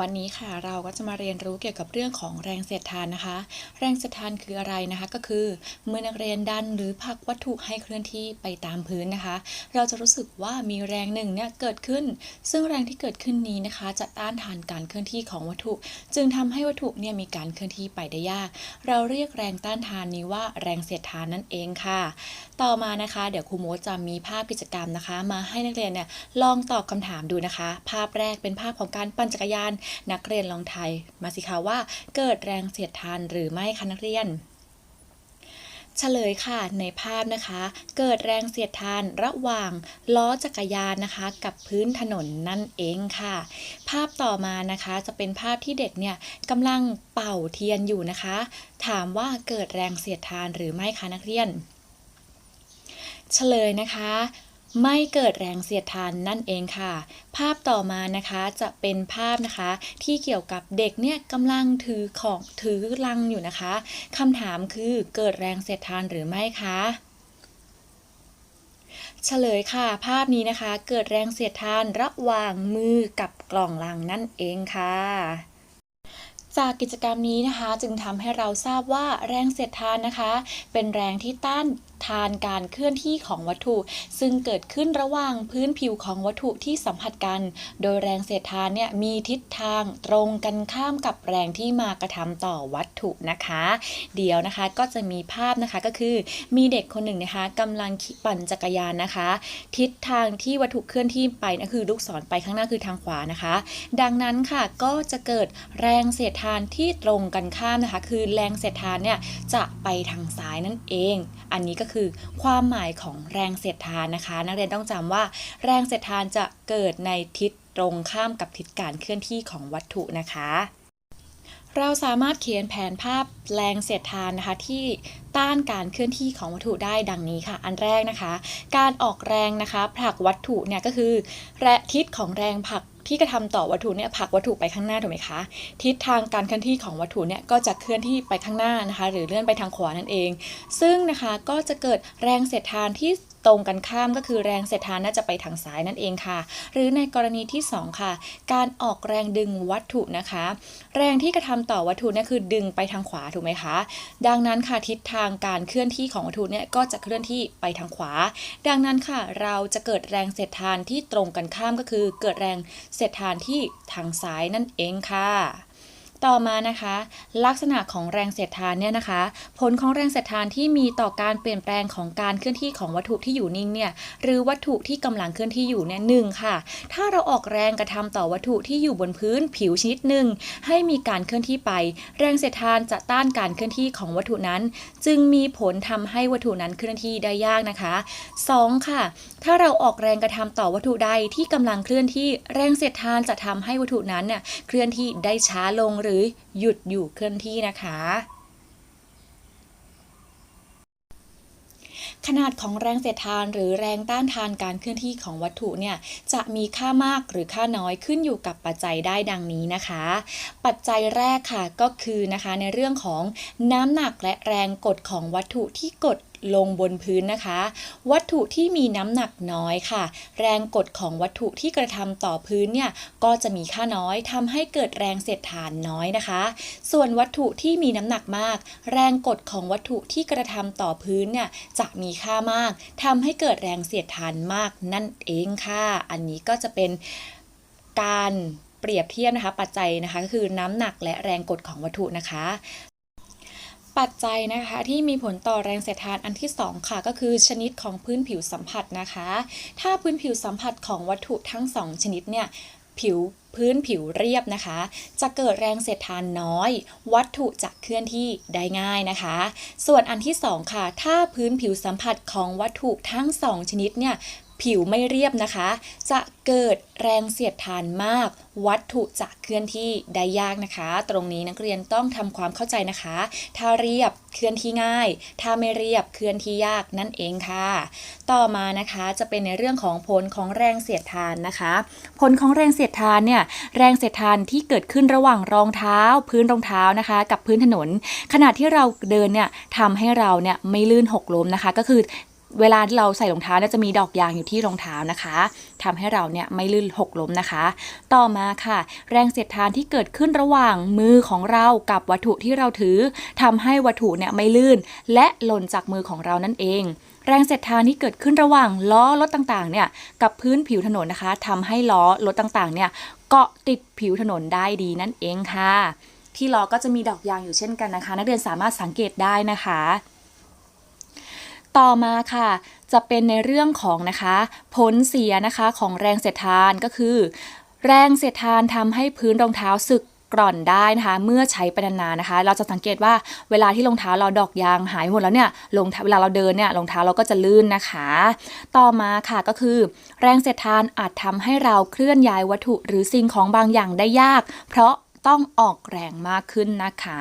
วันนี้ค่ะเราก็จะมาเรียนรู้เกี่ยวกับเรื่องของแรงเสียดทานนะคะ แรงเสียดทานคืออะไรนะคะ ก็คือเมื่อนักเรียนดันหรือผลักวัตถุให้เคลื่อนที่ไปตามพื้นนะคะ เราจะรู้สึกว่ามีแรงหนึ่งเนี่ยเกิดขึ้น ซึ่งแรงที่เกิดขึ้นนี้นะคะ จะต้านทานการเคลื่อนที่ของวัตถุ จึงทำให้วัตถุเนี่ยมีการเคลื่อนที่ไปได้ยาก เราเรียกแรงต้านทานนี้ว่าแรงเสียดทานนั่นเองค่ะ ต่อมานะคะ เดี๋ยวครูโมจะมีภาพกิจกรรมนะคะ มาให้นักเรียนเนี่ยลองตอบคำถามดูนะคะ ภาพแรกเป็นภาพของการปั่นจักรยานนักเรียนลองทายมาสิคะว่าเกิดแรงเสียดทานหรือไม่คะนักเรียนเฉลยค่ะในภาพนะคะ เกิดแรงเสียดทานระหว่างล้อจักรยานนะคะ กับพื้นถนนนั่นเองค่ะ ภาพต่อมานะคะจะเป็นภาพที่เด็กเนี่ยกำลังเป่าเทียนอยู่นะคะ ถามว่าเกิดแรงเสียดทานหรือไม่คะนักเรียน เฉลยนะคะ ไม่เกิดแรงเสียดทานนั่นเองค่ะ ภาพต่อมานะคะจะเป็นภาพนะคะ ที่เกี่ยวกับเด็กเนี่ยกำลังถือของถือลังอยู่นะคะคำถามคือเกิดแรงเสียดทานหรือไม่คะเฉลยค่ะ ภาพนี้นะคะ เกิดแรงเสียดทานระหว่างมือกับกล่องลังนั่นเองค่ะจากกิจกรรมนี้นะคะจึงทำให้เราทราบว่าแรงเสียดทานนะคะ เป็นแรงที่ต้าน ทานการเคลื่อนที่ของวัตถุ ซึ่งเกิดขึ้นระหว่างพื้นผิวของวัตถุที่สัมผัสกัน โดยแรงเสียดทานเนี่ยมีทิศทางตรงกันข้ามกับแรงที่มากระทำต่อวัตถุนะคะ เดี๋ยวนะคะก็จะมีภาพนะคะก็คือมีเด็กคนหนึ่งนะคะกำลังปั่นจักรยานนะคะ ทิศทางที่วัตถุเคลื่อนที่ไปนั่นคือลูกศรไปข้างหน้าคือทางขวานะคะ ดังนั้นค่ะก็จะเกิดแรงเสียดทานที่ตรงกันข้ามนะคะ คือแรงเสียดทานเนี่ยจะไปทางซ้ายนั่นเอง อันนี้ก็คือ ความหมายของแรงเสียดทานนะคะ นักเรียนต้องจำว่าแรงเสียดทานจะเกิดในทิศตรงข้ามกับทิศการเคลื่อนที่ของวัตถุนะคะเราสามารถเขียนแผนภาพแรงเสียดทานนะคะที่ต้านการเคลื่อนที่ของวัตถุได้ดังนี้ค่ะ อันแรกนะคะ การออกแรงนะคะผลักวัตถุเนี่ยก็คือแรทิศของแรงผลักที่กระทำต่อวัตถุเนี่ยผลักวัตถุไปข้างหน้าถูกไหมคะ ทิศทางการเคลื่อนที่ของวัตถุเนี่ยก็จะเคลื่อนที่ไปข้างหน้านะคะ หรือเลื่อนไปทางขวานั่นเอง ซึ่งนะคะก็จะเกิดแรงเสียดทานที่ตรงกันข้ามก็คือแรงเสียดทานน่าจะไปทางซ้ายนั่นเองค่ะ หรือในกรณีที่สองค่ะ การออกแรงดึงวัตถุนะคะ แรงที่กระทำต่อวัตถุเนี่ยคือดึงไปทางขวาถูกไหมคะ ดังนั้นค่ะทิศทางการเคลื่อนที่ของวัตถุเนี่ยก็จะเคลื่อนที่ไปทางขวา ดังนั้นค่ะ เราจะเกิดแรงเสียดทานที่ตรงกันข้ามก็คือ เกิดแรงเสียดทานที่ทางซ้ายนั่นเองค่ะ ต่อมานะคะ ลักษณะของแรงเสียดทานเนี่ยนะคะ ผลของแรงเสียดทานที่มีต่อการเปลี่ยนแปลงของการเคลื่อนที่ของวัตถุที่อยู่นิ่งเนี่ยหรือวัตถุที่กำลังเคลื่อนที่อยู่เนี่ยหนึ่งค่ะ ถ้าเราออกแรงกระทำต่อวัตถุที่อยู่บนพื้นผิวชนิดหนึ่งให้มีการเคลื่อนที่ไป แรงเสียดทานจะต้านการเคลื่อนที่ของวัตถุนั้น จึงมีผลทำให้วัตถุนั้นเคลื่อนที่ได้ยากนะคะ 2. ค่ะ ถ้าเราออกแรงกระทำต่อวัตถุใดที่กำลังเคลื่อนที่แรงเสียดทานจะทำให้วัตถุนั้นเนี่ยเคลื่อนที่ได้ช้าลงหรือหยุดอยู่เคลื่อนที่นะคะ ขนาดของแรงเสียดทานหรือแรงต้านทานการเคลื่อนที่ของวัตถุเนี่ยจะมีค่ามากหรือค่าน้อยขึ้นอยู่กับปัจจัยได้ดังนี้นะคะ ปัจจัยแรกค่ะก็คือนะคะในเรื่องของน้ำหนักและแรงกดของวัตถุที่กด ลงบนพื้นนะคะ วัตถุที่มีน้ำหนักน้อยค่ะ แรงกดของวัตถุที่กระทำต่อพื้นเนี่ยก็จะมีค่าน้อยทำให้เกิดแรงเสียดทานน้อยนะคะ ส่วนวัตถุที่มีน้ำหนักมาก แรงกดของวัตถุที่กระทำต่อพื้นเนี่ยจะมีค่ามากทำให้เกิดแรงเสียดทานมากนั่นเองค่ะ อันนี้ก็จะเป็นการเปรียบเทียบนะคะปัจจัยนะคะก็คือน้ำหนักและแรงกดของวัตถุนะคะ ปัจจัยนะคะที่มีผลต่อแรงเสียดทานอันที่ 2 ค่ะ ก็คือชนิดของพื้นผิวสัมผัสนะคะ ถ้าพื้นผิวสัมผัสของวัตถุทั้ง 2 ชนิดเนี่ยผิวพื้นผิวเรียบนะคะ จะเกิดแรงเสียดทานน้อย วัตถุจะเคลื่อนที่ได้ง่ายนะคะ ส่วนอันที่ 2 ค่ะ ถ้าพื้นผิวสัมผัสของวัตถุทั้ง 2 ชนิดเนี่ย ผิวไม่เรียบนะคะ จะเกิดแรงเสียดทานมาก วัตถุจะเคลื่อนที่ได้ยากนะคะ ตรงนี้นักเรียนต้องทำความเข้าใจนะคะ ถ้าเรียบเคลื่อนที่ง่าย ถ้าไม่เรียบเคลื่อนที่ยากนั่นเองค่ะ ต่อมานะคะจะเป็นในเรื่องของผลของแรงเสียดทานนะคะ ผลของแรงเสียดทานเนี่ยแรงเสียดทานที่เกิดขึ้นระหว่างรองเท้า พื้นรองเท้านะคะ กับพื้นถนน ขณะที่เราเดินเนี่ยทำให้เราเนี่ยไม่ลื่นหกล้มนะคะ ก็คือ เวลาที่เราใส่รองเท้าเนี่ยจะมีดอกยางอยู่ที่รองเท้านะคะทำให้เราเนี่ยไม่ลื่นหกล้มนะคะ ต่อมาค่ะ แรงเสียดทานที่เกิดขึ้นระหว่างมือของเรากับวัตถุที่เราถือทำให้วัตถุเนี่ยไม่ลื่น และหล่นจากมือของเรานั่นเองแรงเสียดทานที่เกิดขึ้นระหว่างล้อรถต่างๆ เนี่ยกับพื้นผิวถนนนะคะทำให้ล้อรถต่างๆ เนี่ยเกาะติดผิวถนนได้ดีนั่นเองค่ะ ที่ล้อก็จะมีดอกยางอยู่เช่นกันนะคะ นักเรียนสามารถสังเกตได้นะคะ ต่อมาค่ะ จะเป็นในเรื่องของนะคะ ผลเสียนะคะของแรงเสียดทานก็คือ แรงเสียดทานทำให้พื้นรองเท้าสึกกร่อนได้นะคะเมื่อใช้ไปนานๆนะคะ เราจะสังเกตว่าเวลาที่รองเท้าเราดอกยางหายหมดแล้วเนี่ยรองเท้าเวลาเราเดินเนี่ยรองเท้าเราก็จะลื่นนะคะ ต่อมาค่ะก็คือ แรงเสียดทานอาจทำให้เราเคลื่อนย้ายวัตถุหรือสิ่งของบางอย่างได้ยาก เพราะต้องออกแรงมากขึ้นนะคะ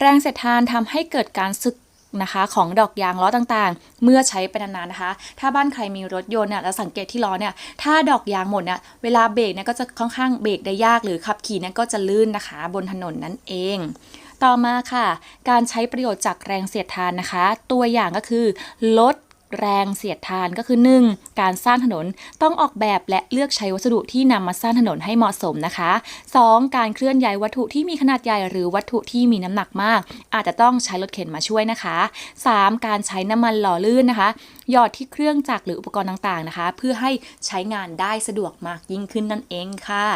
แรงเสียดทานทำให้เกิดการสึก นะคะ ของดอกยางล้อต่างๆ เมื่อใช้ไปนานๆนะคะ ถ้าบ้านใครมีรถยนต์เนี่ยแล้วสังเกตที่ล้อเนี่ยถ้าดอกยางหมดเนี่ยเวลาเบรกเนี่ยก็จะค่อนข้างเบรกได้ยากหรือขับขี่เนี่ยก็จะลื่นนะคะ บนถนนนั่นเองต่อมาค่ะ การใช้ประโยชน์จากแรงเสียดทานนะคะ ตัวอย่างก็คือ ลด แรงเสียดทานก็คือ 1. การสร้างถนนต้องออกแบบและเลือกใช้วัสดุที่นำมาสร้างถนนให้เหมาะสมนะคะ 2. การเคลื่อนย้ายวัตถุที่มีขนาดใหญ่หรือวัตถุที่มีน้ำหนักมาก อาจจะต้องใช้รถเข็นมาช่วยนะคะ 3. การใช้น้ำมันหล่อลื่นนะคะ หยอดที่เครื่องจักรหรืออุปกรณ์ต่างๆนะคะ เพื่อให้ใช้งานได้สะดวกมากยิ่งขึ้นนั่นเองค่ะ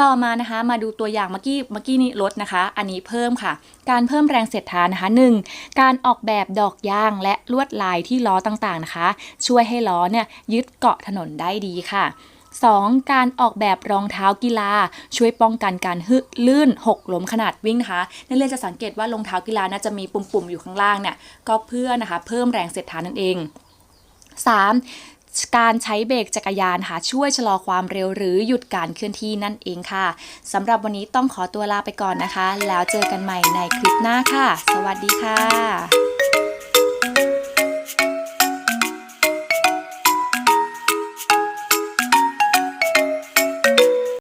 ต่อมานะคะมาดูตัวอย่างเมื่อกี้เมื่อกี้นี้ลดนะคะ อันนี้เพิ่มค่ะ การเพิ่มแรงเสียดทานนะคะ 1. การออกแบบดอกยางและลวดลายที่ล้อต่างๆนะคะ ช่วยให้ล้อเนี่ยยึดเกาะถนนได้ดีค่ะ 2. การออกแบบรองเท้ากีฬา ช่วยป้องกันการฮึลื่นหกล้มขนาดวิ่งนะคะนักเรียนจะสังเกตว่ารองเท้ากีฬาน่าจะมีปุ่มๆอยู่ข้างล่างเนี่ยก็เพื่อนะคะเพิ่มแรงเสียดทานนั่นเอง 3. การใช้เบรกจักรยานค่ะช่วยชะลอความเร็วหรือหยุดการเคลื่อนที่นั่นเองค่ะสำหรับวันนี้ต้องขอตัวลาไปก่อนนะคะ แล้วเจอกันใหม่ในคลิปหน้าค่ะ สวัสดีค่ะ